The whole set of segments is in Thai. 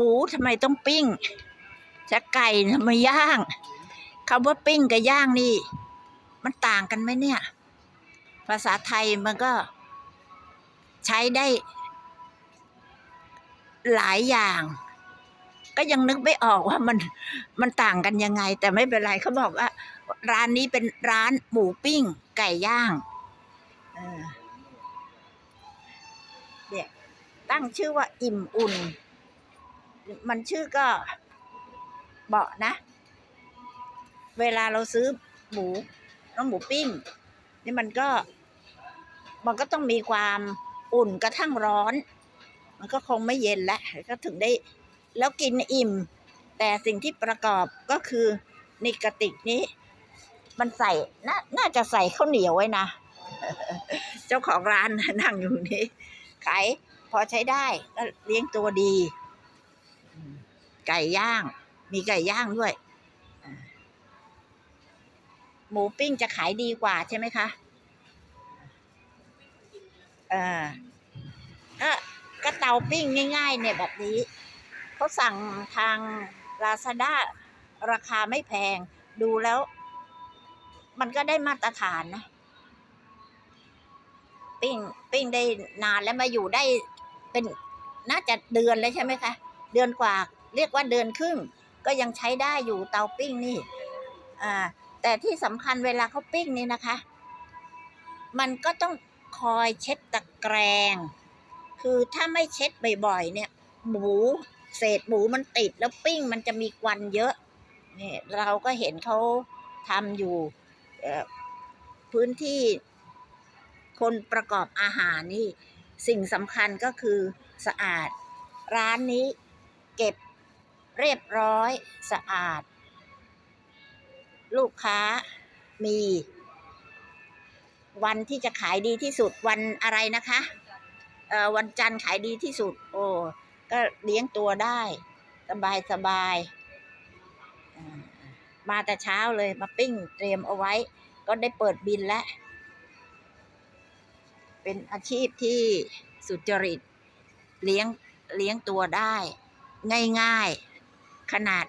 มูทำไมต้องปิ้งจะไก่ทำไมย่างคำว่าปิ้งกับย่างนี่ มันต่างกันไหมเนี่ย ภาษาไทยมันก็ใช้ได้ หลายอย่าง ก็ยังนึกไม่ออกว่ามันมันต่างกันยังไง แต่ไม่เป็นไรเขาบอกว่า ร้านนี้เป็นร้านหมูปิ้ง ไก่ย่างเออเนี่ยตั้งชื่อว่าอิ่มอุ่น มันชื่อก็เบาะนะ เวลาเราซื้อหมูน้องหมูปิ้ง นี่มันก็ มันก็ต้องมีความอุ่นกระทั่งร้อน มันก็คงไม่เย็นแล้วก็ถึงได้ แล้วกินอิ่ม แต่สิ่งที่ประกอบก็คือในกติกนี้ มันใส่นน่าจะใส่ข้าวเหนียวไว้นะ เจ้าของร้านนั่งอยู่นี่ขายพอใช้ได้ก็เลี้ยงตัวดี ไก่ย่าง มีไก่ย่างด้วย หมูปิ้งจะขายดีกว่าใช่ไหมคะเออก็ก็เตาปิ้งง่ายๆ เนี่ยแบบนี้เขาสั่งทางลาซาด้าราคาไม่แพงดูแล้ว มันก็ได้มาตรฐานนะ ปิ้งปิ้งได้นานแล้วมาอยู่ได้เป็นน่าจะเดือนเลยใช่ไหมคะ เดือนกว่า เรียกว่าเดือนครึ่ง ก็ยังใช้ได้อยู่เตาปิ้งนี่อ่าแต่ที่สำคัญเวลาเขาปิ้งนี่นะคะ มันก็ต้องคอยเช็ดตะแกรงคือถ้าไม่เช็ดบ่อยๆเนี่ย หมูเศษหมูมันติดแล้วปิ้งมันจะมีควันเยอะนี่เราก็เห็นเขาทำอยู่พื้นที่คนประกอบอาหารนี่ สิ่งสำคัญก็คือสะอาด ร้านนี้เก็บ เรียบร้อยสะอาด ลูกค้ามี วันที่จะขายดีที่สุดวันอะไรนะคะเอ่อวันจันทร์ขายดีที่สุด โอ้ก็เลี้ยงตัวได้ สบายสบาย มาแต่เช้าเลยมาปิ้งเตรียมเอาไว้ ก็ได้เปิดบินแล้ว เป็นอาชีพที่สุจริต เลี้ยงเลี้ยงตัวได้ ง่าย ๆ ขนาด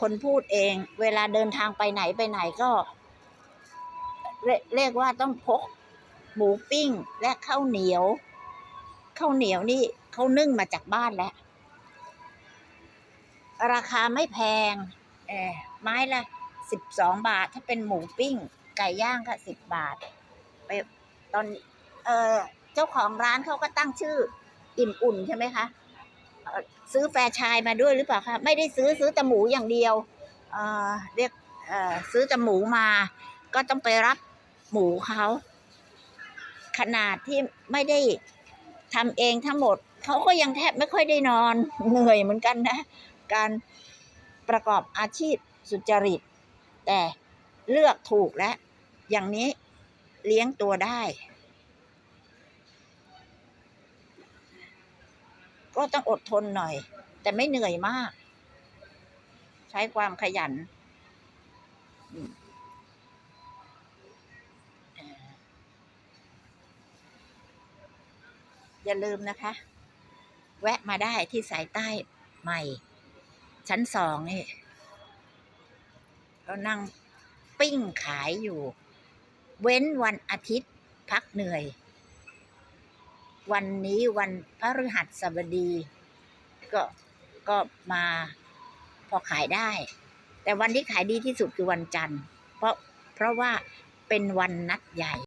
คนพูดเอง เวลาเดินทางไปไหนไปไหนก็ เรียกว่าต้องพก หมูปิ้งและข้าวเหนียวข้าวเหนียวนี่เขานึ่งมาจากบ้านแล้ว ราคาไม่แพงเออไม้ละสิบสองบาท ถ้าเป็นหมูปิ้ง ไก่ย่างก็สิบบาท ไปตอนเออเจ้าของร้านเขาก็ตั้งชื่อ อิ่มอุ่นใช่ไหมคะ ซื้อแฟรนไชายมาด้วยหรือเปล่าคะไม่ได้ซื้อซื้อแต่หมูอย่างเดียวเเรียกซื้อแต่หมูมา ก็ต้องไปรับหมูเขาขนาดที่ไม่ได้ทำเองทั้งหมดเขาก็ยังแทบไม่ค่อยได้นอนเหนื่อยเหมือนกันนะ การประกอบอาชีพสุจริต แต่เลือกถูกแล้วอย่างนี้เลี้ยงตัวได้ ก็ต้องอดทนหน่อย แต่ไม่เหนื่อยมาก ใช้ความขยัน อย่าลืมนะคะ แวะมาได้ที่สายใต้ใหม่ ชั้นสองนี่เรานั่งปิ้งขายอยู่ เว้นวันอาทิตย์พักเหนื่อย วันนี้วันพฤหัสบดี ก็ก็มาพอขายได้ แต่วันที่ขายดีที่สุดคือวันจันทร์ เพราะเพราะว่าเป็นวันนัดใหญ่